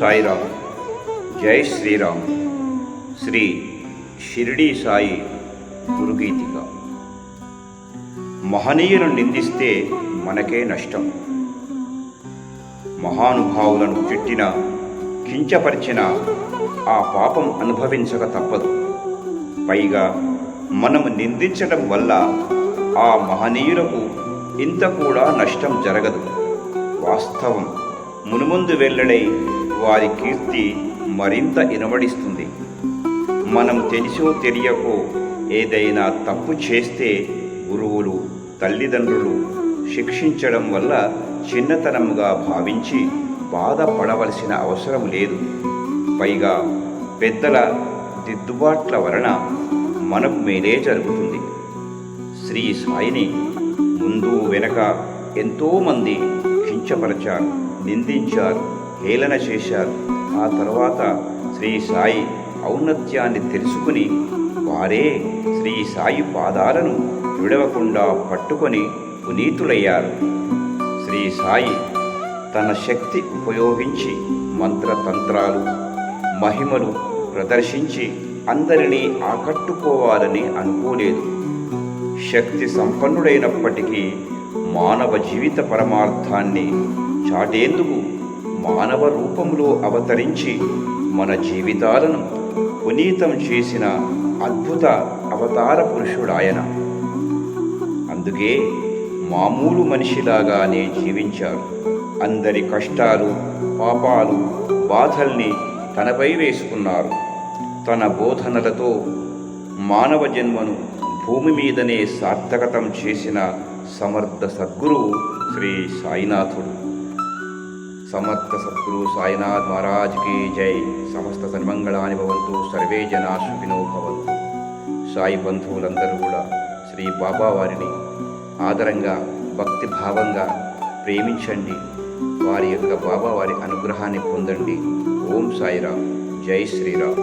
సాయిరామ్. జై శ్రీరామ్. శ్రీ షిరిడీ సాయి గురుగీతిక. మహనీయులను నిందిస్తే మనకే నష్టం. మహానుభావులను తిట్టిన కించపరిచిన ఆ పాపం అనుభవించక తప్పదు. పైగా మనము నిందించడం వల్ల ఆ మహనీయులకు ఇంత కూడా నష్టం జరగదు. వాస్తవం మునుముందు వెళ్ళడై వారి కీర్తి మరింత ఇనబడిస్తుంది. మనం తెలిసో తెలియకో ఏదైనా తప్పు చేస్తే గురువులు తల్లిదండ్రులు శిక్షించడం వల్ల చిన్నతనంగా భావించి బాధపడవలసిన అవసరం లేదు. పైగా పెద్దల దిద్దుబాట్ల వలన మనకు మేలే జరుగుతుంది. శ్రీ సాయిని ముందు వెనక ఎంతోమంది కించపరచారు నిందించారు హేళన చేశారు. ఆ తర్వాత శ్రీ సాయి ఔన్నత్యాన్ని తెలుసుకుని వారే శ్రీ సాయి పాదాలను విడవకుండా పట్టుకొని పునీతులయ్యారు. శ్రీ సాయి తన శక్తి ఉపయోగించి మంత్రతంత్రాలు మహిమలు ప్రదర్శించి అందరినీ ఆకట్టుకోవాలని అనుకోలేదు. శక్తి సంపన్నుడైనప్పటికీ మానవ జీవిత పరమార్థాన్ని చాటేందుకు మానవ రూపంలో అవతరించి మన జీవితాలను పునీతం చేసిన అద్భుత అవతార పురుషుడాయన. అందుకే మామూలు మనిషిలాగానే జీవించారు. అందరి కష్టాలు పాపాలు బాధల్ని తనపై వేసుకున్నారు. తన బోధనలతో మానవ జన్మను భూమి మీదనే సార్థకతం చేసిన సమర్థ సద్గురువు శ్రీ సాయినాథుడు. సమర్థ సద్గురు సాయినాథ్ మహారాజ్కి జై సమస్త సన్మంగళాన్ని భవంతు సర్వే జనా సుఖినో భవంతు సాయి బంధువులందరూ కూడా శ్రీ బాబా వారిని ఆదరంగా భక్తి భావంగా ప్రేమించండి వారి యొక్క బాబా వారి అనుగ్రహాన్ని పొందండి। ఓం సాయిరామ్ జై శ్రీరామ్।